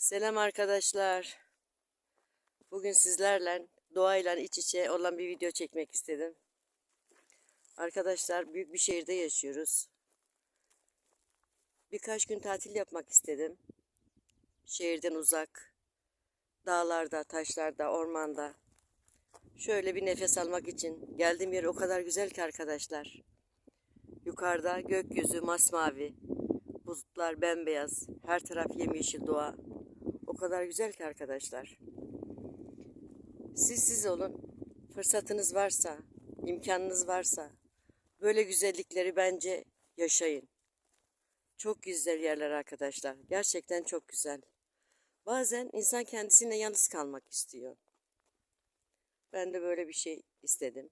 Selam arkadaşlar. Bugün sizlerle doğayla iç içe olan bir video çekmek istedim. Arkadaşlar büyük bir şehirde yaşıyoruz. Birkaç gün tatil yapmak istedim. Şehirden uzak, dağlarda, taşlarda, ormanda. Şöyle bir nefes almak için geldiğim yer o kadar güzel ki arkadaşlar. Yukarıda gökyüzü masmavi, bulutlar bembeyaz, her taraf yemyeşil doğa. Kadar güzel ki arkadaşlar. Siz siz olun. Fırsatınız varsa, imkanınız varsa böyle güzellikleri bence yaşayın. Çok güzel yerler arkadaşlar. Gerçekten çok güzel. Bazen insan kendisine yalnız kalmak istiyor. Ben de böyle bir şey istedim.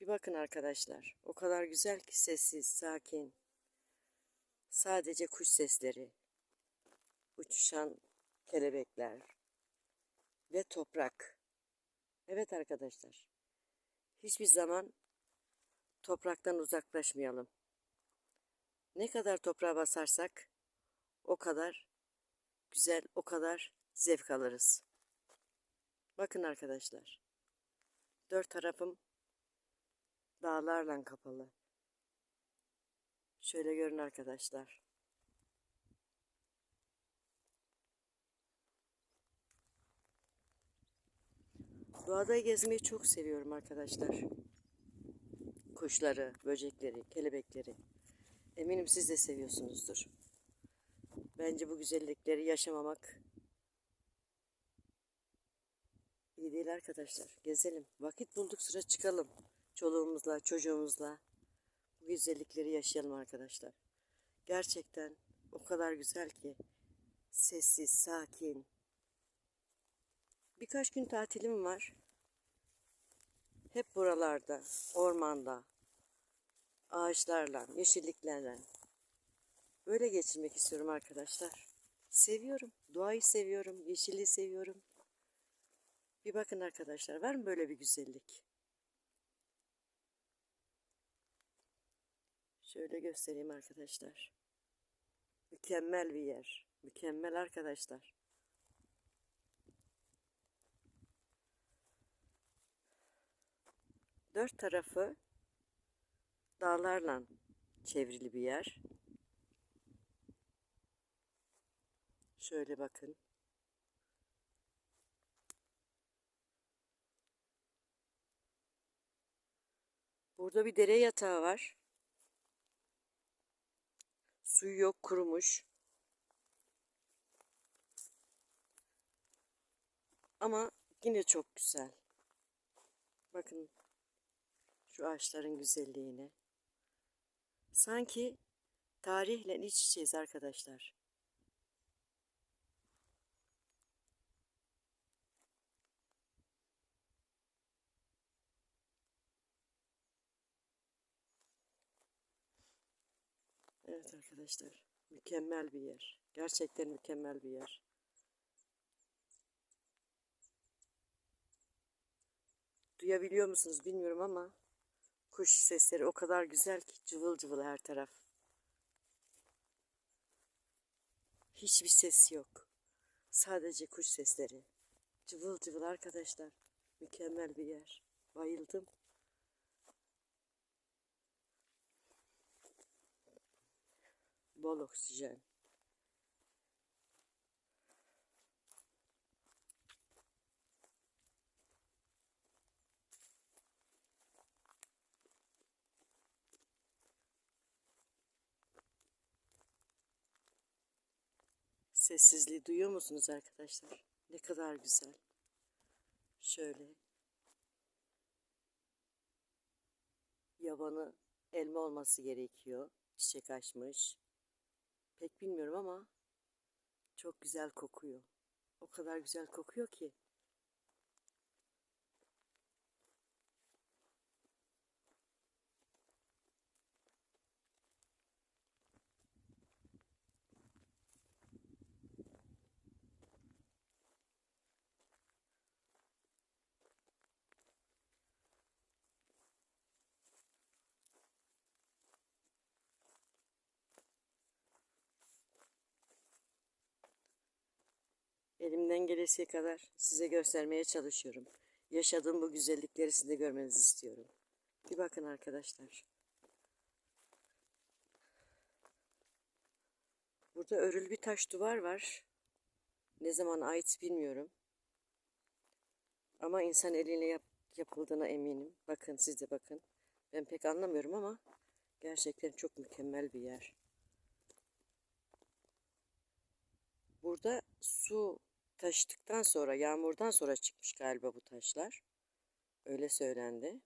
Bir bakın arkadaşlar. O kadar güzel ki sessiz, sakin. Sadece kuş sesleri, uçuşan kelebekler ve toprak. Evet arkadaşlar. Hiçbir zaman topraktan uzaklaşmayalım. Ne kadar toprağa basarsak o kadar güzel, o kadar zevk alırız. Bakın arkadaşlar. Dört tarafım dağlarla kapalı. Şöyle görün arkadaşlar. Doğada gezmeyi çok seviyorum arkadaşlar. Kuşları, böcekleri, kelebekleri. Eminim siz de seviyorsunuzdur. Bence bu güzellikleri yaşamamak iyi değil arkadaşlar. Gezelim. Vakit bulduk sıra çıkalım. Çoluğumuzla, çocuğumuzla bu güzellikleri yaşayalım arkadaşlar. Gerçekten o kadar güzel ki sessiz, sakin. Birkaç gün tatilim var. Hep buralarda, ormanda, ağaçlarla, yeşilliklerle böyle geçirmek istiyorum arkadaşlar. Seviyorum. Doğayı seviyorum, yeşilliği seviyorum. Bir bakın arkadaşlar, var mı böyle bir güzellik? Şöyle göstereyim arkadaşlar. Mükemmel bir yer. Mükemmel arkadaşlar. Dört tarafı dağlarla çevrili bir yer. Şöyle bakın. Burada bir dere yatağı var. Suyu yok kurumuş. Ama yine çok güzel. Bakın şu ağaçların güzelliğine. Sanki tarihle iç içeyiz arkadaşlar. Evet arkadaşlar. Mükemmel bir yer. Gerçekten mükemmel bir yer. Duyabiliyor musunuz bilmiyorum ama kuş sesleri o kadar güzel ki cıvıl cıvıl her taraf. Hiçbir ses yok. Sadece kuş sesleri. Cıvıl cıvıl arkadaşlar. Mükemmel bir yer. Bayıldım. Bol oksijen. Sessizliği duyuyor musunuz arkadaşlar? Ne kadar güzel. Şöyle. Yabanı elma olması gerekiyor. Çiçek açmış. Pek bilmiyorum ama çok güzel kokuyor. O kadar güzel kokuyor ki. Elimden gelesi kadar size göstermeye çalışıyorum. Yaşadığım bu güzellikleri siz görmenizi istiyorum. Bir bakın arkadaşlar. Burada örül bir taş duvar var. Ne zaman ait bilmiyorum. Ama insan eliyle yap, yapıldığına eminim. Bakın siz de bakın. Ben pek anlamıyorum ama gerçekten çok mükemmel bir yer. Burada su taşıdıktan sonra, yağmurdan sonra çıkmış galiba bu taşlar. Öyle söylendi.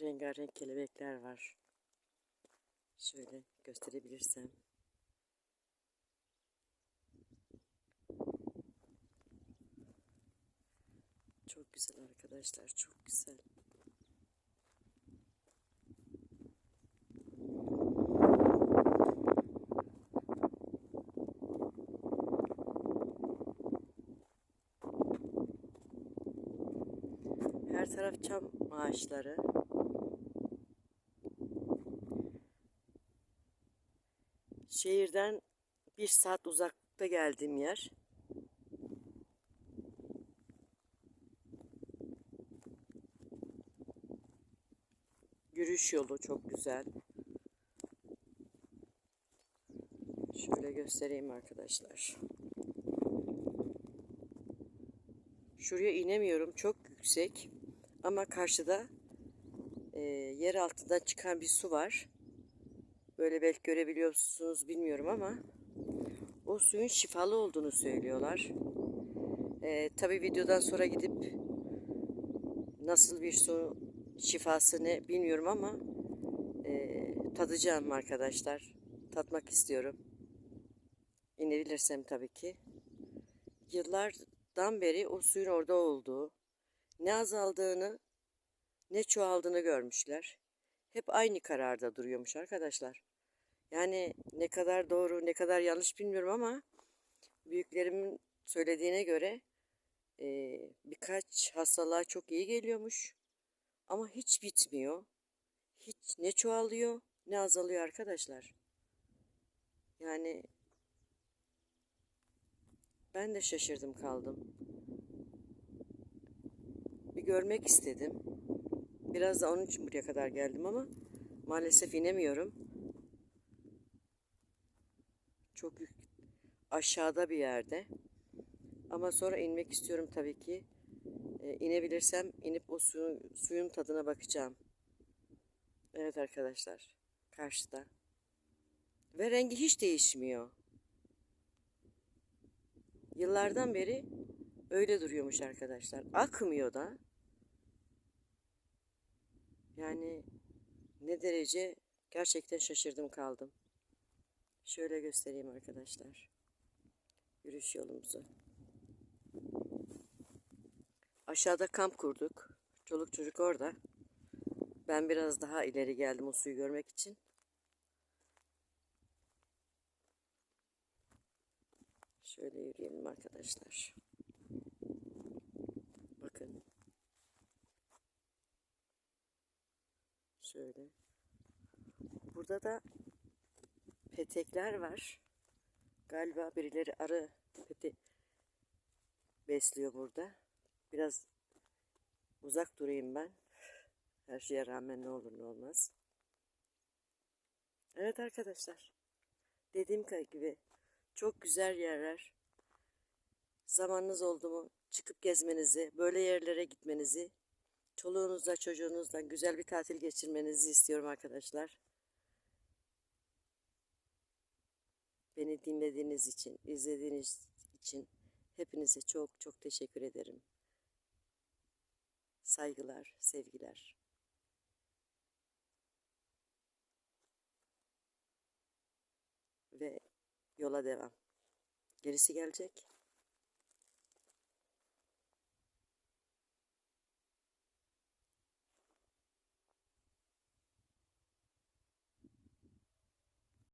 Rengarenk kelebekler var. Şöyle gösterebilirsem. Çok güzel arkadaşlar, çok güzel. Her taraf çam ağaçları. Şehirden bir saat uzakta geldiğim yer. Yürüyüş yolu çok güzel. Şöyle göstereyim arkadaşlar. Şuraya inemiyorum. Çok yüksek. Ama karşıda e, yer altından çıkan bir su var. Böyle belki görebiliyorsunuz bilmiyorum ama o suyun şifalı olduğunu söylüyorlar. E, Tabi videodan sonra gidip nasıl bir su şifası ne bilmiyorum ama e, tadacağım arkadaşlar. Tatmak istiyorum. İnebilirsem tabii ki. Yıllardan beri o suyun orada olduğu, ne azaldığını ne çoğaldığını görmüşler. Hep aynı kararda duruyormuş arkadaşlar. Yani ne kadar doğru ne kadar yanlış bilmiyorum ama büyüklerimin söylediğine göre e, birkaç hastalığa çok iyi geliyormuş. Ama hiç bitmiyor. Hiç ne çoğalıyor ne azalıyor arkadaşlar. Yani ben de şaşırdım kaldım. Bir görmek istedim. Biraz da onun için buraya kadar geldim ama maalesef inemiyorum. Çok aşağıda bir yerde. Ama sonra inmek istiyorum tabii ki. İnebilirsem inip o suyun, suyun tadına bakacağım. Evet arkadaşlar. Karşıda. Ve rengi hiç değişmiyor. Yıllardan beri öyle duruyormuş arkadaşlar. Akmıyor da. Yani ne derece gerçekten şaşırdım kaldım. Şöyle göstereyim arkadaşlar. Yürüyüş yolumuzu. Aşağıda kamp kurduk. Çoluk çocuk orada. Ben biraz daha ileri geldim o suyu görmek için. Şöyle yürüyelim arkadaşlar. Bakın. Şöyle. Burada da petekler var. Galiba birileri arı peti besliyor burada. Biraz uzak durayım ben. Her şeye rağmen ne olur ne olmaz. Evet arkadaşlar. Dediğim gibi çok güzel yerler. Zamanınız oldu mu çıkıp gezmenizi, böyle yerlere gitmenizi, çoluğunuzla çocuğunuzla güzel bir tatil geçirmenizi istiyorum arkadaşlar. Beni dinlediğiniz için, izlediğiniz için hepinize çok çok teşekkür ederim. Saygılar, sevgiler. Ve yola devam. Gerisi gelecek.